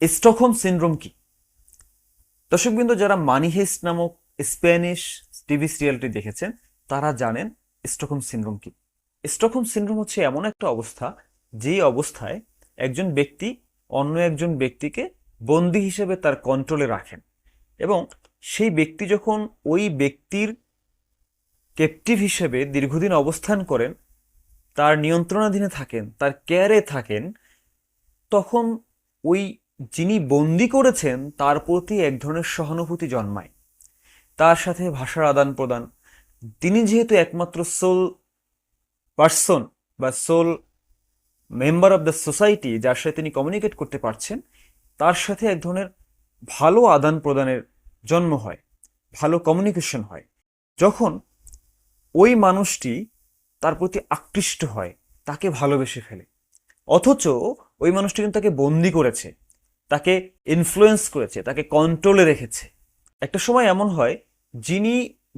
Stockholm syndrome কি? দর্শকবৃন্দ, যারা মানি হেস্ট নামক স্প্যানিশ টিভি সিরিয়ালটি দেখেছেন, তারা জানেন স্টকহোম সিনড্রোম কি। স্টকহোম সিনড্রোম হচ্ছে এমন একটা অবস্থা, যেই অবস্থায় একজন ব্যক্তি অন্য একজন ব্যক্তিকে বন্দি হিসেবে তার কন্ট্রোলে রাখেন এবং সেই ব্যক্তি যখন ওই ব্যক্তির ক্যাপটিভ হিসেবে দীর্ঘদিন অবস্থান করেন, তার নিয়ন্ত্রণাধীনে থাকেন, তার কেয়ারে থাকেন, তখন ওই যিনি বন্দি করেছেন, তার প্রতি এক ধরনের সহানুভূতি জন্মায়। তার সাথে ভাষার আদান প্রদান। তিনি যেহেতু একমাত্র সোল পার্সন বা sole member of the society যার সাথে তিনি কমিউনিকেট করতে পারছেন, তার সাথে এক ধরনের ভালো আদান প্রদানের জন্ম হয়, ভালো কমিউনিকেশন হয়। যখন ওই মানুষটি তার প্রতি আকৃষ্ট হয়, তাকে ভালোবেসে ফেলে। অথচ ওই মানুষটি কিন্তু তাকে বন্দি করেছে। তাকে ইনফ্লুয়েন্স করেছে, তাকে কন্ট্রোলে রেখেছে। একটা সময় এমন হয়, যিনি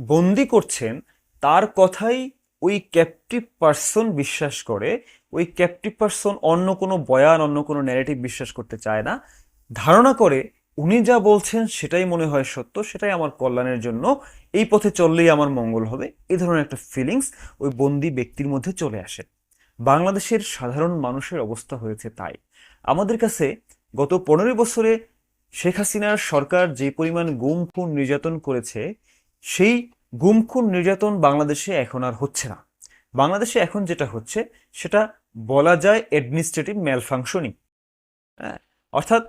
বন্দি করছেন, তার কথাই ওই ক্যাপটিভ পার্সন বিশ্বাস করে, ওই ক্যাপটিভ পার্সন অন্য কোনো বয়ান, অন্য কোনো ন্যারেটিভ বিশ্বাস করতে চায় না। ধারণা করে, উনি যা বলছেন সেটাই মনে হয় সত্য, সেটাই আমার কল্যাণের জন্য। এই পথে চললেই আমার মঙ্গল হবে এই ধরনের একটা ফিলিংস ওই বন্দি ব্যক্তির মধ্যে চলে আসে। বাংলাদেশের সাধারণ মানুষের অবস্থা হয়েছে তাই। আমাদের কাছে গত পনেরো বছরে শেখ হাসিনার সরকার যে পরিমাণ গুম খুন নির্যাতন করেছে, সেই গুম খুন নির্যাতন বাংলাদেশে এখন আর হচ্ছে না। বাংলাদেশে এখন যেটা হচ্ছে, সেটা বলা যায় অ্যাডমিনিস্ট্রেটিভ ম্যালফাংশনিং অর্থাৎ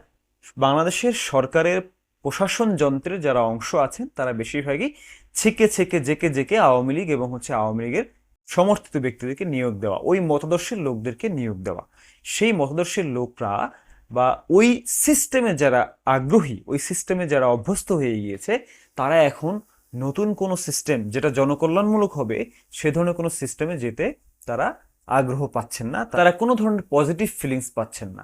বাংলাদেশের সরকারের প্রশাসন যন্ত্রের যারা অংশ আছেন, তারা বেশিরভাগই ছেকে ছেকে, জেকে জেকে আওয়ামী লীগ এবং হচ্ছে আওয়ামী লীগের সমর্থিত ব্যক্তিদেরকে নিয়োগ দেওয়া, ওই মতাদর্শের লোকদেরকে নিয়োগ দেওয়া। সেই মতাদর্শের লোকরা বা ওই সিস্টেমে যারা আগ্রহী, ওই সিস্টেমে যারা অভ্যস্ত হয়ে গিয়েছে, তারা এখন নতুন কোনো সিস্টেম যেটা জনকল্যাণমূলক হবে, সে ধরনের কোনো সিস্টেমে যেতে তারা আগ্রহ পাচ্ছেন না, তারা কোনো ধরনের পজিটিভ ফিলিংস পাচ্ছেন না।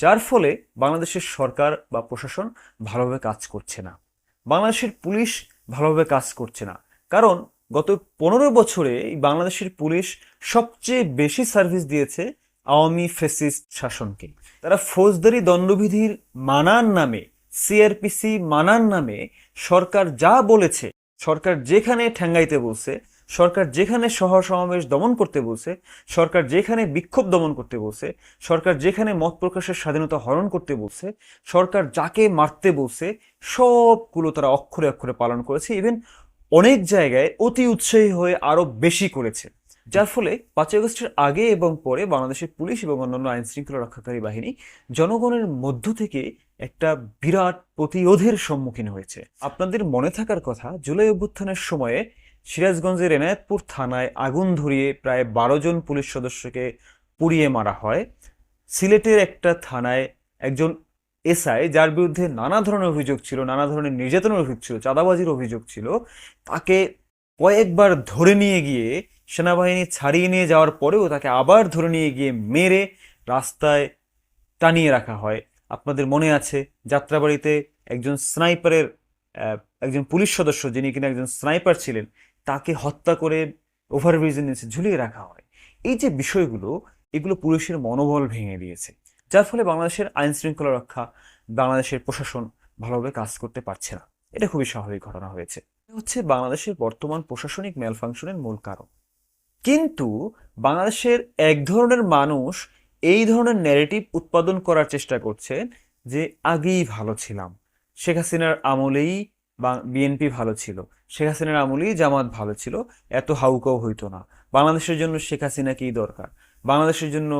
যার ফলে বাংলাদেশের সরকার বা প্রশাসন ভালোভাবে কাজ করছে না। বাংলাদেশের পুলিশ ভালোভাবে কাজ করছে না। কারণ গত পনেরো বছরে বাংলাদেশের পুলিশ সবচেয়ে বেশি সার্ভিস দিয়েছে আওয়ামী ফেসিস্ট শাসনকে। তারা ফৌজদারি দণ্ডবিধির মানার নামে, সিআরপিসি মানার নামে সরকার যা বলেছে, সরকার যেখানে ঠ্যাঙ্গাইতে বলছে, সরকার যেখানে সহ সমাবেশ দমন করতে বলছে, সরকার যেখানে বিক্ষোভ দমন করতে বলছে, সরকার যেখানে মত প্রকাশের স্বাধীনতা হরণ করতে বলছে, সরকার যাকে মারতে বলছে, সবগুলো তারা অক্ষরে অক্ষরে পালন করেছে। ইভেন অনেক জায়গায় অতি উৎসাহী হয়ে আরও বেশি করেছে। যার ফলে পাঁচই আগস্টের আগে এবং পরে বাংলাদেশের পুলিশ এবং অন্যান্য আইন শৃঙ্খলা রক্ষাকারী বাহিনী জনগণের মধ্য থেকে একটা বিরাট প্রতিরোধের সম্মুখীন হয়েছে। আপনাদের মনে থাকার কথা, জুলাই অভ্যুত্থানের সময়ে সিরাজগঞ্জের এনায়েতপুর থানায় আগুন ধরিয়ে প্রায় বারো জন পুলিশ সদস্যকে পুড়িয়ে মারা হয়। সিলেটের একটা থানায় একজন এসআই, যার বিরুদ্ধে নানা ধরনের অভিযোগ ছিল, নানা ধরনের নির্যাতনের অভিযোগ ছিল, চাঁদাবাজির অভিযোগ ছিল, তাকে কয়েকবার ধরে নিয়ে গিয়ে সেনাবাহিনী ছাড়িয়ে নিয়ে যাওয়ার পরেও তাকে আবার ধরে নিয়ে গিয়ে মেরে রাস্তায় টানিয়ে রাখা হয়। আপনাদের মনে আছে, যাত্রাবাড়িতে একজন স্নাইপারের একজন পুলিশ সদস্য যিনি কিনা একজন স্নাইপার ছিলেন, তাকে হত্যা করে ওভারব্রিজের নিচে ঝুলিয়ে রাখা হয়। এই যে বিষয়গুলো, এগুলো পুলিশের মনোবল ভেঙে দিয়েছে, যার ফলে বাংলাদেশের আইন শৃঙ্খলা রক্ষা, বাংলাদেশের প্রশাসন ভালোভাবে কাজ করতে পারছে না। এটা খুবই স্বাভাবিক ঘটনা হয়েছে। হচ্ছে বাংলাদেশের বর্তমান প্রশাসনিক ম্যালফাংশনের মূল কারণ। কিন্তু বাংলাদেশের এক ধরনের মানুষ এই ধরনের ন্যারেটিভ উৎপাদন করার চেষ্টা করছেন যে আগেই ভালো ছিলাম। শেখ হাসিনার আমলেই বিএনপি ভালো ছিল। শেখ হাসিনার আমলেই জামাত ভালো ছিল। এত হাউকাও হইতো না। বাংলাদেশের জন্য শেখ হাসিনাকেই দরকার। বাংলাদেশের জন্য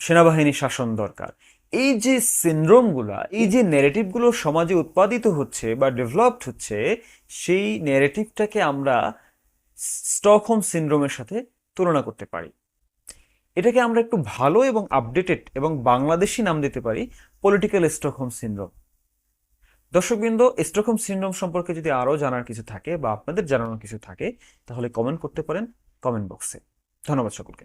সেনাবাহিনী শাসন দরকার। এই যে সিনড্রোমগুলা এই যে ন্যারেটিভগুলো সমাজে উৎপাদিত হচ্ছে বা ডেভেলপড হচ্ছে সেই ন্যারেটিভটাকে আমরা স্টকহোম সিনড্রোমের সাথে তুলনা করতে পারি। এটাকে আমরা একটু ভালো এবং আপডেটেড এবং বাংলাদেশি নাম দিতে পারি পলিটিক্যাল স্টকহোম সিনড্রোম দর্শকবৃন্দ স্টকহোম সিনড্রোম সম্পর্কে যদি আরও জানার কিছু থাকে বা আপনাদের জানানোর কিছু থাকে তাহলে কমেন্ট করতে পারেন কমেন্ট বক্সে ধন্যবাদ সকলকে।